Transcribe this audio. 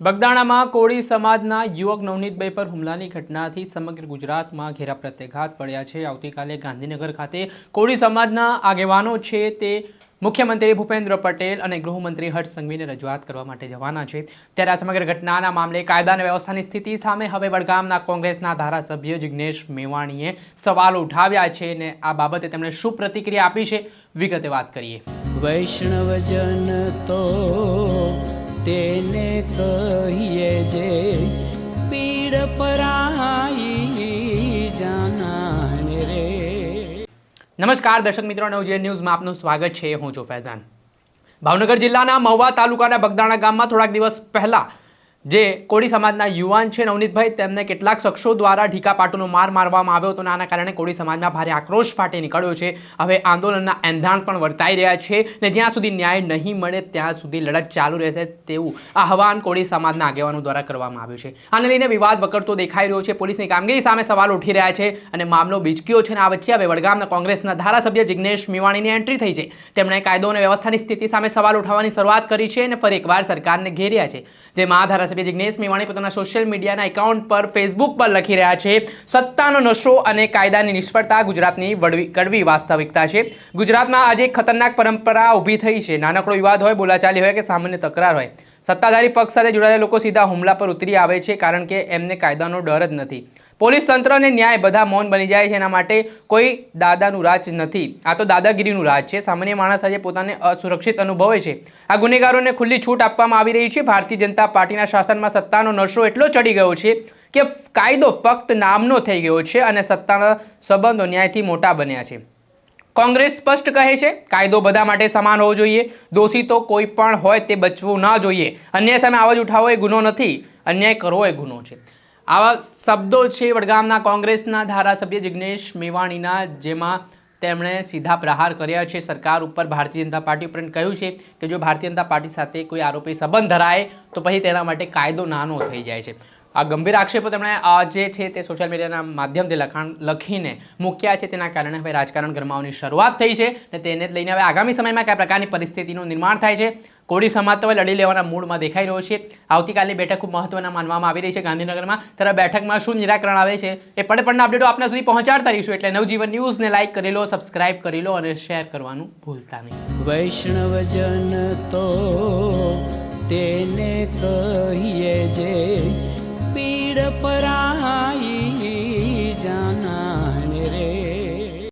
બગદાણામાં કોળી સમાજના યુવક નવનીતભાઈ પર હુમલાની ઘટનાથી સમગ્ર ગુજરાતમાં ઘેરા પ્રત્યાઘાત પડ્યા છે. આવતીકાલે ગાંધીનગર ખાતે કોળી સમાજના આગેવાનો છે તે મુખ્યમંત્રી ભૂપેન્દ્ર પટેલ અને ગૃહમંત્રી હર્ષ સંઘવીને રજૂઆત કરવા માટે જવાના છે. ત્યારે આ સમગ્ર ઘટનાના મામલે કાયદા અને વ્યવસ્થાની સ્થિતિ સામે હવે વડગામના કોંગ્રેસના ધારાસભ્ય જિગ્નેશ મેવાણીએ સવાલો ઉઠાવ્યા છે અને આ બાબતે તેમણે શું પ્રતિક્રિયા આપી છે? વિગતે વાત કરીએ. વૈષ્ણવજન તેને કહીએ જે પીડ પરાઈ જાનાને રે. નમસ્કાર, દર્શક મિત્રો, નવજીવન ન્યૂઝમાં આપનું સ્વાગત છે. હું છું ફૈઝાન. ભાવનગર જિલ્લાના મહુવા તાલુકાના બગદાણા ગામમાં થોડાક દિવસ પહેલા જે કોળી સમાજના યુવાન છે નવનીતભાઈ, તેમને કેટલાક શખ્સો દ્વારા ઢીકા પાટુનો માર મારવામાં આવ્યો હતો અને આના કારણે કોળી સમાજમાં ભારે આક્રોશ ફાટી નીકળ્યો છે. હવે આંદોલનના એંધાણ પણ વર્તાઈ રહ્યા છે ને જ્યાં સુધી ન્યાય નહીં મળે, ત્યાં સુધી લડત ચાલુ રહેશે તેવું આહવાન કોળી સમાજના આગેવાનો દ્વારા કરવામાં આવ્યું છે. આને લઈને વિવાદ વકરતો દેખાઈ રહ્યો છે. પોલીસની કામગીરી સામે સવાલ ઉઠી રહ્યા છે અને મામલો બીચક્યો છે અને આ વચ્ચે હવે વડગામના કોંગ્રેસના ધારાસભ્ય જિગ્નેશ મેવાણીની એન્ટ્રી થઈ છે. તેમણે કાયદો અને વ્યવસ્થાની સ્થિતિ સામે સવાલ ઉઠાવવાની શરૂઆત કરી છે અને ફરી એકવાર સરકારને ઘેર્યા છે. જેમાં ધારાસભ્ય જિગ્નેશ મેવાણી પોતાના સોશિયલ મીડિયાના એકાઉન્ટ પર ફેસબુક પર લખી રહ્યા છે, સત્તાનો નશો અને કાયદાની નિષ્ફળતા ગુજરાતની વડવી કડવી વાસ્તવિકતા છે. ગુજરાતમાં આજે એક ખતરનાક પરંપરા ઊભી થઈ છે. નાનકડો વિવાદ હોય, બોલાચાલી હોય કે સામાન્ય તકરાર હોય. સત્તાધારી પક્ષ સાથે જોડાયેલા લોકો સીધા હુમલા પર ઉતરી આવે છે કારણ કે એમને કાયદાનો ડર જ નથી. પોલીસ તંત્ર અને ન્યાય બધા મૌન બની જાય છે એના માટે કોઈ દાદાનું રાજ નથી. આ તો દાદાગીરીનું રાજ છે. સામાન્ય માણસ આજે પોતાને અસુરક્ષિત અનુભવે છે. આ ગુનેગારોને ખુલ્લી છૂટ આપવામાં આવી રહી છે. ભારતીય જનતા પાર્ટીના શાસનમાં સત્તાનો નશો એટલો ચડી ગયો છે કે કાયદો ફક્ત નામનો થઈ ગયો છે અને સત્તાના સંબંધો ન્યાયથી મોટા બન્યા છે. કોંગ્રેસ સ્પષ્ટ કહે છે, કાયદો બધા માટે સમાન હોવો જોઈએ. દોષી તો કોઈ પણ હોય તે બચવું ના જોઈએ. અન્યાય સામે આવાજ ઉઠાવવો એ ગુનો નથી. અન્યાય કરવો એ ગુનો છે. આવા શબ્દો છે વડગામના કોંગ્રેસના ધારાસભ્ય જિગ્નેશ મેવાણીના, જેમાં તેમણે સીધા પ્રહાર કર્યા છે. સરકાર ઉપર ભારતીય જનતા પાર્ટી ઉપર કહ્યું છે કે જો ભારતીય જનતા પાર્ટી સાથે કોઈ આરોપી સંબંધ ધરાય, તો પછી તેના માટે કાયદો નાનો થઈ જાય છે. આ ગંભીર આક્ષેપો તેમણે જે છે તે સોશિયલ મીડિયાના માધ્યમથી લખાણ, લખીને મૂક્યા છે. તેના કારણે હવે રાજકારણ ગરમાવાની શરૂઆત થઈ છે અને તેને લઈને હવે આગામી સમયમાં કયા પ્રકારની પરિસ્થિતિનું નિર્માણ થાય છે કોળી સમાજ તો લડી લેવાના મૂળમાં દેખાઈ રહ્યો છે. આવતીકાલની બેઠક ખૂબ મહત્વના માનવામાં આવી રહી છે. ગાંધીનગરમાં ત્યારે બેઠકમાં શું નિરાકરણ આવે છે એ પડે પડના અપડેટો આપના સુધી પહોંચાડતા રહીશું એટલે નવજીવન ન્યૂઝને લાઇક કરી લો, સબસ્ક્રાઇબ કરી લો અને શેર કરવાનું ભૂલતા નહીં. વૈષ્ણવજન તો તેને કહીએ જે